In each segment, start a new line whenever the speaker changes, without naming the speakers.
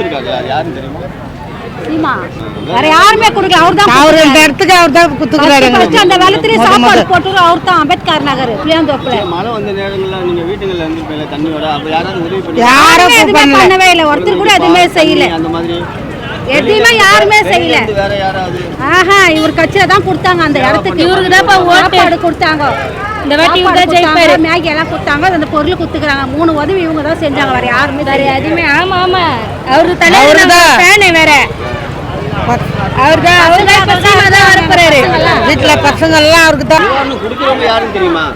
கொடுத்துருக்காரு அது யாருன்னு தெரியுமா?
வேற யாருமே கொடுக்கல. அவர் தான்
அவர் இந்த இடத்துக்கு அவர் தான் குத்துக்கிறாரு
ஃபர்ஸ்ட் அந்த வெள்ளத்திலே
முத
சாப்பாடு
முத.
போட்டு அவர் தான் அம்பேத்கர் நகர் புளியாந்தோப்புல
மழை வந்த நேரங்களில் நீங்க வீட்டுங்களில் இருந்திருப்பீங்க தண்ணியோட அப்போ யாராவது உதவி பண்ணி
யாரும்
எதுவுமே. பண்ணவே இல்லை. ஒருத்தர் கூட எதுவுமே செய்யல.
அந்த மாதிரி.
யாருமே செய்யல. ஆஹா இவர் கட்சியில தான் கொடுத்தாங்க அந்த இடத்துக்கு. இவருக்கு தான் கொடுத்தாங்க. இந்த வாட்டி இவங்க ஜெயிப்பாரு. மேகி எல்லாம் கொடுத்தாங்க. அந்த பொருள் குத்துக்கிறாங்க. மூணு உதவி இவங்க தான் செஞ்சாங்க. வேற யாருமே வேற எதுவுமே ஆமா ஆமா. அவரு
அவருதான்.
ஃபேனு வேற. அவர் தான் அவர் தான் தான் வரப்போறாரு
வீட்டுல பசங்க எல்லாம் அவருக்கு தான்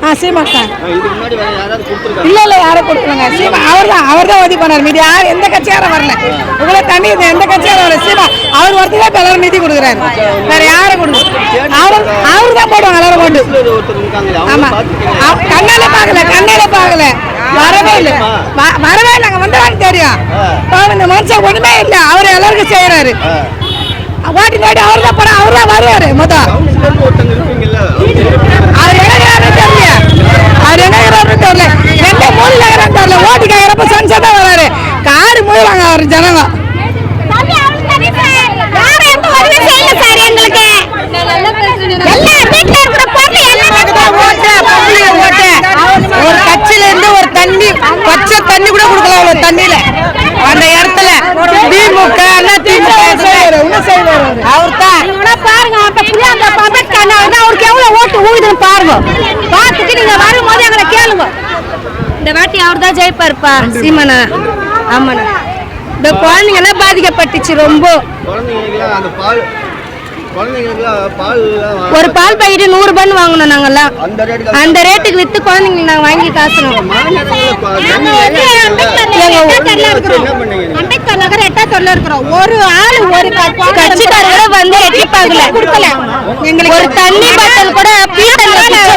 ஆ சீமா தான் இல்ல இல்ல யாரும் கொடுக்கலங்க. சீமா அவர் தான் அவர் தான் உதவி பண்ணார் மீதி யார் எந்த கட்சியாரும் வரல. உங்களை தண்ணி எந்த கட்சியாரும் வரல. சீமா அவர் ஒருத்தர் தான் எல்லாரும் நிதி கொடுக்குறாரு. வேற யாரும் கொடுக்கல. அவர் அவர் தான் போடுவாங்க எல்லாரும் கொண்டு. ஆமா. கண்ணால பாக்கல கண்ணால பாக்கல வரவே இல்ல. வரவே இல்லைங்க வந்தவாங்க தெரியும். இந்த மனுஷன் ஒண்ணுமே இல்ல. அவர் எல்லாருக்கும் செய்யறாரு ஓட்டி ஓட்டி அவர் தான் போறா அவர் தான் வருவாரு மொத்தம்
கவுன்சிலருக்கு ஒருத்தங்க இருப்பீங்கல்ல
அவர் எங்க தெரியல அவர் எங்க தெரியல எந்த மூலையில இருக்கிறான்னு தெரியல ஓட்டு கேட்கறப்ப சன்சா தான் வராரு காரு மூடுவாங்க அவர் ஜனங்க ஒரு கட்சியில இருந்து ஒரு தண்ணி பச்சை தண்ணி கூட கொடுக்கல அவ்வளவு தண்ணியில அந்த இடத்துல திமுக அவர் தான்
பாருங்க அவருக்கு எவ்வளவு ஓட்டு ஊகுதுன்னு பாருங்க. பார்த்துட்டு நீங்க வரும்போது எங்களை கேளுங்க. இந்த வாட்டி அவர் தான் ஜெயிப்பாருப்பா சீமனா. ஆமாண்ணா. இந்த குழந்தைங்க எல்லாம் பாதிக்கப்பட்டுச்சு ரொம்ப. ஒரு பால் பாக்கெட்டு நூறு ரூபான்னு வாங்கணும் நாங்கெல்லாம்.
அந்த ரேட்டுக்கு
வித்து குழந்தைங்களுக்கு நாங்க வாங்கி காசணும்? அம்பேத்கர் நகர் இருக்கிறோம். ஒரு ஆள் ஒரு கட்சிக்காரர் கூட வந்து எட்டி பார்க்கல. கொடுக்கல. எங்களுக்கு ஒரு தண்ணி பாட்டில் கூட பீட்டல்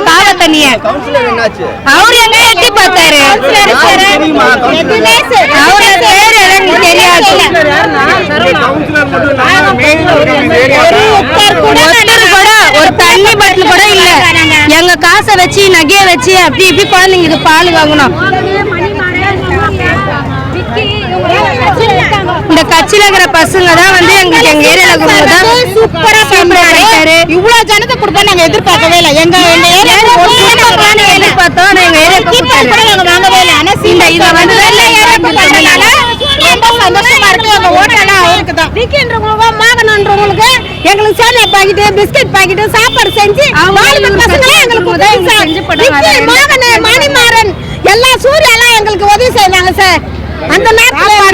காவ தண்ணிய.
கவுன்சிலர் என்னாச்சு?
அவர் எங்க எட்டி பார்த்தாரு? அவரு பேரு எனக்கு தெரியாது ஒரு ஒருத்தர் கூட ஒருத்தர் கூட ஒரு பாட்டில் கூட இல்ல. எங்க காசை வச்சு நகைய வச்சு அப்படி இப்படி குழந்தைங்களுக்கு பால் வாங்கணும். இந்த கட்சியில இருக்கிற பசங்க தான் வந்து எங்களுக்கு எங்க ஏரியால இருக்கிறவங்க தான் சூப்பரா கிடைக்காரு
இவ்வளவு ஜனத்தை கொடுப்பா நாங்க எதிர்பார்க்கவே இல்லை. எங்க எங்க
எதிர்பார்த்தோம். ஆனா எங்க ஏரியா
வாங்கவே இல்லை ஆனா
இந்த இத வந்து
ரொம்ப சந்தோஷமா இருக்கு. எங்க ஓட்டெல்லாம் அவருக்கு தான்.
மாகனன்றவங்களுக்கு எங்களுக்கு சேமியா பாக்கெட்டு பிஸ்கட் பாக்கெட்டு சாப்பாடு செஞ்சு எங்களுக்கு மோகன் மணிமாறன் எல்லா சூர்யாலாம் எங்களுக்கு உதவி செய்தாங்க சார் அந்த நேரத்தில்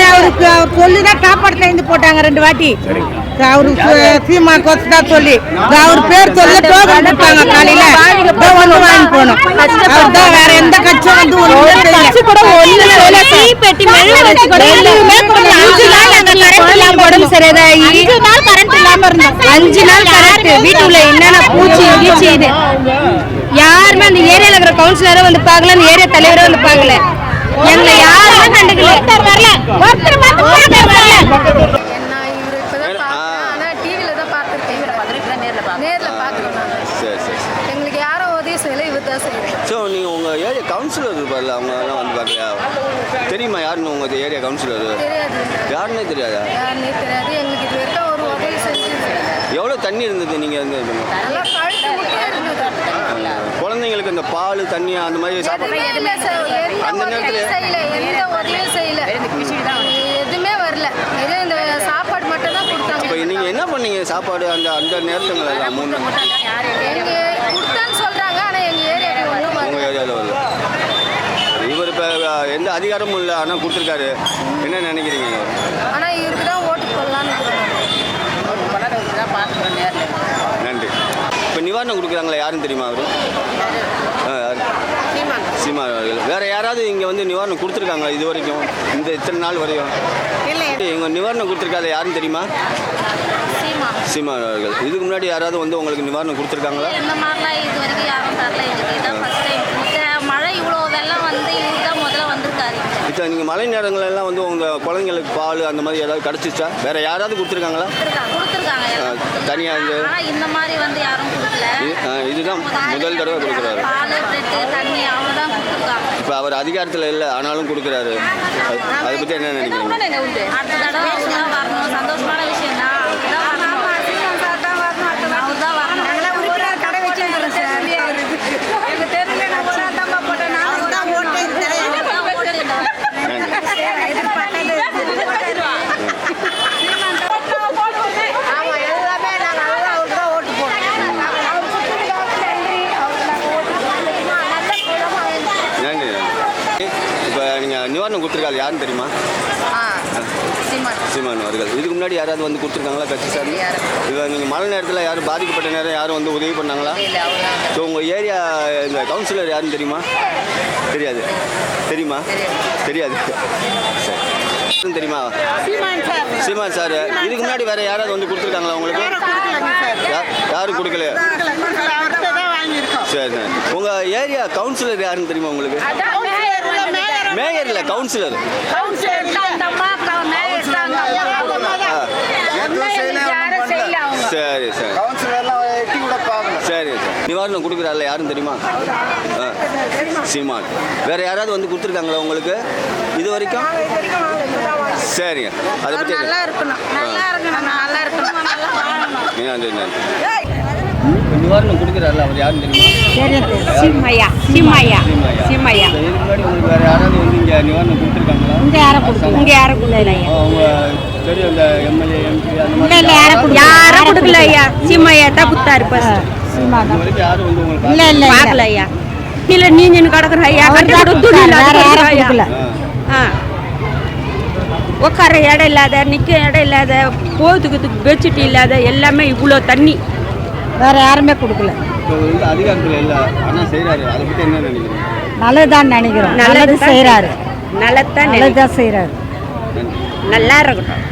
அவர் சொல்லிதான் காப்பாடுல இருந்து போட்டாங்க ரெண்டு வாட்டி. அவருக்கு சீமா கொச்சு தான் சொல்லி. அவர் பேர் சொல்ல டோக்கன் கொடுத்தாங்க காலையில. வந்து வாங்கி போனோம். அவர் தான் வேற எந்த கட்சியும் வந்து
கட்சி கூட. டீ பெட்டி உடம்பு சரியாதாகி, அஞ்சு நாள் இல்லாம இருந்தோம். அஞ்சு நாள் current. வீட்டுக்குள்ள என்னென்ன பூச்சி கீச்சி இது? யாருமே அந்த ஏரியால இருக்கிற கவுன்சிலரும் வந்து பார்க்கல அந்த ஏரியா தலைவரும் வந்து பார்க்கல. எங்களை யாருமே கண்டுக்கல. ஒருத்தர் வரல. ஒருத்தர் வந்து பார்க்க வரல.
நான் இவரு இப்பதான் பார்த்தேன் ஆனா டிவில தான் பார்த்துருக்கேன் நேர்ல
சரி சரி
எங்களுக்கு யாரும் உதவி செய்யல இவர் தான்
ஸோ நீங்கள் உங்கள் ஏரியா கவுன்சிலர் இருப்பார்ல அவங்க எல்லாம் வந்து பார்க்கலையா தெரியுமா யாருன்னு உங்கள் ஏரியா கவுன்சிலர்
தெரியாது.
யாருன்னே தெரியாதா?
யாருன்னே தெரியாது. எங்களுக்கு இது வரைக்கும் ஒரு உதவி செஞ்சு
எவ்வளோ தண்ணி இருந்தது நீங்கள் வந்து இது?
நல்லா கழுத்து முட்டியே இருந்தது
குழந்தைங்களுக்கு இந்த பால் தண்ணி அந்த மாதிரி சாப்பாடு அந்த நேரத்துல-
எதுவுமே வரல. இது இந்த சாப்பாடு மட்டும் தான்
இப்போ
கொடுத்தாங்க
நீங்கள் என்ன பண்ணீங்க? சாப்பாடு அந்த அந்த நேரத்துங்கள மூணு.
எங்க கொடுத்தான்னு சொல்றாங்க ஆனா எங்க ஏரியாவுக்கு ஒன்றும் வரல.
உங்கள் ஏரியாவில் வருது இவர் இப்போ எந்த அதிகாரமும் இல்லை ஆனால் கொடுத்துருக்காரு. என்ன நினைக்கிறீங்க?
ஆனா இவருக்கு தான் ஓட்டு போடலான்னு
இப்போ நிவாரணம் கொடுக்குறாங்களா யாருன்னு தெரியுமா அவர்? சீமான். அவர்கள். வேற யாராவது இங்கே வந்து நிவாரணம் கொடுத்துருக்காங்களா இது வரைக்கும்? இந்த இத்தனை நாள் வரையும்? இவங்க நிவாரணம் கொடுத்துருக்காது யாருன்னு தெரியுமா?
சீமா
அவர்கள். இதுக்கு முன்னாடி யாராவது வந்து உங்களுக்கு நிவாரணம் கொடுத்துருக்காங்களா? சார் நீங்கள் மழை நேரங்கள் எல்லாம் வந்து உங்கள் குழந்தைங்களுக்கு பால் அந்த மாதிரி ஏதாவது கிடச்சிச்சா? வேற யாராவது கொடுத்துருக்காங்களா? தனியாக
வந்து இந்த மாதிரி வந்து யாரும்
இதுதான் முதல் தடவை கொடுக்குறாரு. இப்போ அவர் அதிகாரத்தில் இல்லை ஆனாலும் கொடுக்குறாரு. அதை பற்றி என்ன நினைக்கிறீங்க?
தடவை
கொடுத்துருக்காங்க யாருன்னு தெரியுமா? சீமான். அவர்கள். இதுக்கு முன்னாடி யாராவது வந்து கொடுத்துருக்காங்களா கட்சி சார் இது நீங்கள் மழை நேரத்தில் யாரும் பாதிக்கப்பட்ட நேரம் யாரும் வந்து உதவி பண்ணாங்களா? ஸோ உங்கள் ஏரியா இந்த கவுன்சிலர் யாருன்னு தெரியுமா? தெரியாது. தெரியுமா? தெரியாது. சரி தெரியுமா? சீமான் சார். இதுக்கு முன்னாடி வேற யாராவது வந்து கொடுத்துருக்காங்களா உங்களுக்கு? யா- யாரும் கொடுக்கல. சரி சரி. உங்கள் ஏரியா கவுன்சிலர் யாருன்னு தெரியுமா உங்களுக்கு? மேயர் இல்லை கவுன்சிலர் சரி சரி. சரி சரி. நிவாரணம் கொடுக்குறாருல யாரும் தெரியுமா? ஆ சீமான். வேற யாராவது வந்து கொடுத்துருக்காங்களா உங்களுக்கு? இது வரைக்கும்? சரிங்க. அதை பற்றி
நல்லா இருக்கணும். நல்லா இருக்கணும். நல்லா இருக்கணும்.
நன்றி நன்றி. நிவாரணம் கொடுக்குறாருல அவர் யாரும் தெரியுமா?
சிம்மையா
இந்த இதுக்கு முன்னாடி உங்களுக்கு வேற யாராவது வந்து இங்கே நிவாரணம் கொடுத்துருக்காங்களா?
இங்க யாரும் கொடுக்கல? இங்க யாரும் கொடுக்கல
அவங்க தெரியும் இந்த எம்எல்ஏ எம்பி அந்த மாதிரி
இல்ல யாரும் கொடுக்கல. யாரும் கொடுக்கல ஐயா. சிம்மையா தான் குத்தாரு ஃபர்ஸ்ட்
இது வரைக்கும் யாரும் வந்து உங்களுக்கு
இல்ல இல்ல பார்க்கல ஐயா. இல்ல நீங்க கிடக்குற ஐயா? கட்டி ஐயா. ஆ. உட்கார இடம் இல்லாத நிற்க இடம் இல்லாத போதுக்கிறதுக்கு பெட்ஷீட் இல்லாத எல்லாமே இவ்வளோ தண்ணி.
வேற யாருமே கொடுக்கல.
அதிகாரத்தில் இல்லை. ஆனால் செய்கிறாரு அதை பற்றி என்ன நினைக்கிறீங்க?
நல்லதுதான் நினைக்கிறோம்.
நல்லது செய்யறாரு நல்லதான்
நல்லதுதான் செய்யறாரு
நன்றி.
நல்லா இருக்கட்டும்.